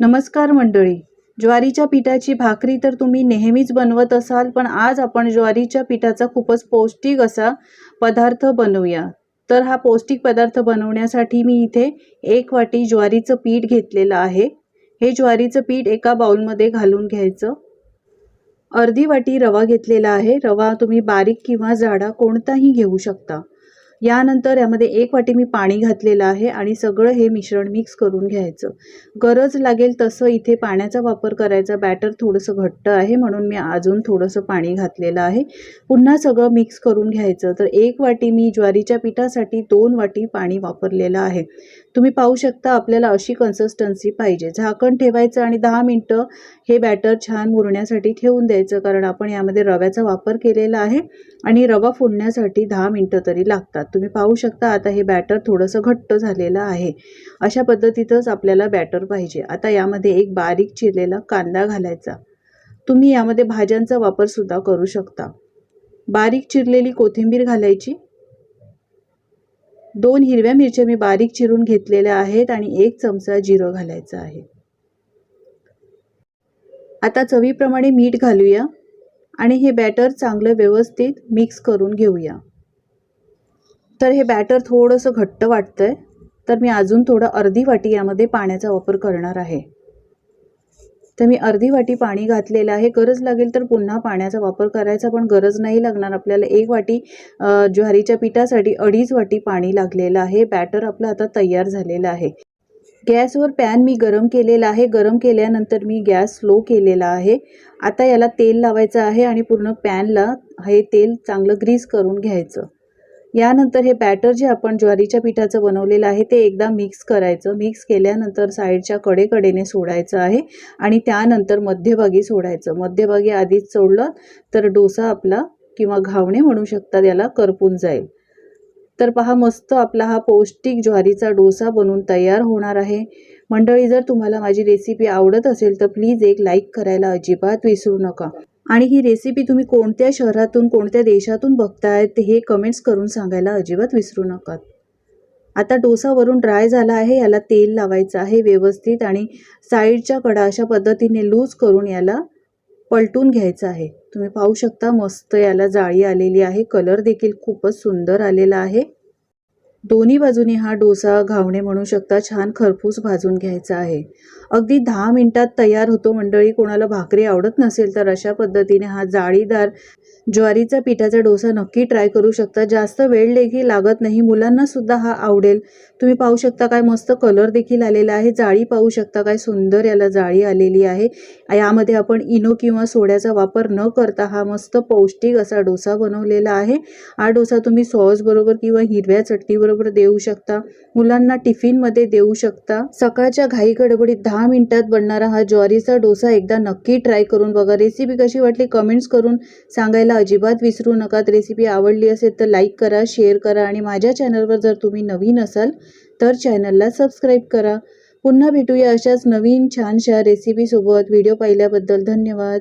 नमस्कार मंडळी. ज्वारीच्या पिठाची भाकरी तर तुम्ही नेहमीच बनवत असाल पण आज आपण ज्वारीच्या पिठाचा खूपच पौष्टिक असा पदार्थ बनवूया. तर हा पौष्टिक पदार्थ बनवण्यासाठी मी इथे एक वाटी ज्वारीचं पीठ घेतलेलं आहे. हे ज्वारीचं पीठ एका बाउलमध्ये घालून घ्यायचं. अर्धी वाटी रवा घेतलेला आहे. रवा तुम्ही बारीक किंवा जाडा कोणताही घेऊ शकता. यानंतर यामध्ये एक वाटी मी पाणी घातलेलं आहे आणि सगळं हे मिश्रण मिक्स करून घ्यायचं. गरज लागेल तसं इथे पाण्याचा वापर करायचा. बॅटर थोडंसं घट्ट आहे म्हणून मी अजून थोडंसं पाणी घातलेलं आहे. पुन्हा सगळं मिक्स करून घ्यायचं. तर एक वाटी मी ज्वारीच्या पिठासाठी दोन वाटी पाणी वापरलेलं आहे. तुम्ही पाहू शकता आपल्याला अशी कन्सिस्टन्सी पाहिजे. झाकण ठेवायचं आणि दहा मिनटं हे बॅटर छान मुरण्यासाठी ठेवून द्यायचं. कारण आपण यामध्ये रव्याचा वापर केलेला आहे आणि रवा फोडण्यासाठी दहा मिनटं तरी लागतात. तुम्ही पाहू शकता आता हे बॅटर थोडंसं घट्ट झालेलं आहे. अशा पद्धतीतच आपल्याला बॅटर पाहिजे. आता यामध्ये एक बारीक चिरलेला कांदा घालायचा. तुम्ही यामध्ये भाज्यांचा वापरसुद्धा करू शकता. बारीक चिरलेली कोथिंबीर घालायची. दोन हिरव्या मिरच्या मी बारीक चिरून घेतलेल्या आहेत आणि एक चमचा जिरं घालायचं आहे. आता चवीप्रमाणे मीठ घालूया आणि हे बॅटर चांगलं व्यवस्थित मिक्स करून घेऊया. तर हे बॅटर थोडंसं घट्ट वाटतंय. तर मी अजून थोडं अर्धी वाटी यामध्ये पाण्याचा वापर करणार आहे. तर मी अर्धी वाटी पाणी घातलेलं आहे. गरज लागेल तर पुन्हा पाण्याचा वापर करायचा पण गरज नाही लागणार. आपल्याला एक वाटी ज्वारीच्या पिठासाठी अडीच वाटी पाणी लागलेलं आहे. बॅटर आपलं आता तयार झालेलं आहे. गॅसवर पॅन मी गरम केलेला आहे. गरम केल्यानंतर मी गॅस स्लो केलेला आहे. आता याला तेल लावायचं आहे आणि पूर्ण पॅनला हे तेल चांगलं ग्रीस करून घ्यायचं. यानंतर हे बॅटर जे आपण ज्वारीच्या पिठाचं बनवलेलं आहे ते एकदा मिक्स करायचं. मिक्स केल्यानंतर साईडच्या कडेकडेने सोडायचं आहे आणि त्यानंतर मध्यभागी सोडायचं. मध्यभागी आधीच सोडलं तर डोसा आपला किंवा घावणे म्हणू शकतात याला करपून जाईल. तर पहा मस्त आपला हा पौष्टिक ज्वारीचा डोसा बनून तयार होणार आहे. मंडळी जर तुम्हाला माझी रेसिपी आवडत असेल तर प्लीज एक लाईक करायला अजिबात विसरू नका. आणि ही रेसिपी तुम्ही कोणत्या शहरातून कोणत्या देशातून बघतायत हे कमेंट्स करून सांगायला अजिबात विसरू नका. आता डोसा वरून ड्राय झाला आहे याला तेल लावायचं आहे व्यवस्थित आणि साईडच्या कडा अशा पद्धतीने लूज करून याला पलटून घ्यायचं आहे. तुम्ही पाहू शकता मस्त याला जाळी आलेली आहे. कलर देखील खूपच सुंदर आलेला आहे. दोन्ही बाजूनी हा डोसा घावणे म्हणू शकता छान खरपूस भाजून घ्यायचा आहे. अगदी दहा मिनटात तयार होतो मंडळी. कोणाला भाकरी आवडत नसेल तर अशा पद्धतीने हा जाळीदार ज्वारीचा पिठाचा डोसा नक्की ट्राय करू शकता. जास्त वेळ देखील लागत नाही. मुलांना सुद्धा हा आवडेल. तुम्ही पाहू शकता काय मस्त कलर देखील आलेला आहे. जाळी पाहू शकता काय सुंदर याला जाळी आलेली आहे. यामध्ये आपण इनो किंवा सोड्याचा वापर न करता हा मस्त पौष्टिक असा डोसा बनवलेला आहे. हा डोसा तुम्ही सॉस बरोबर किंवा हिरव्या चटणीबरोबर देऊ शकता. मुलांना टिफिनमध्ये देऊ शकता. सकाळच्या घाई गडबडीत दहा मिनिटात बनणारा हा ज्वारीचा डोसा एकदा नक्की ट्राय करून बघा. रेसिपी कशी वाटली? कमेंट्स करून सांगायला अजिबात विसरू नका. रेसिपी आवडली असेल तर लाईक करा शेअर करा आणि माझ्या चॅनलवर जर तुम्ही नवीन असाल तर चॅनलला सबस्क्राईब करा. पुन्हा भेटूया अशाच नवीन छानशा रेसिपीसोबत व्हिडिओ पाहिल्याबद्दल धन्यवाद.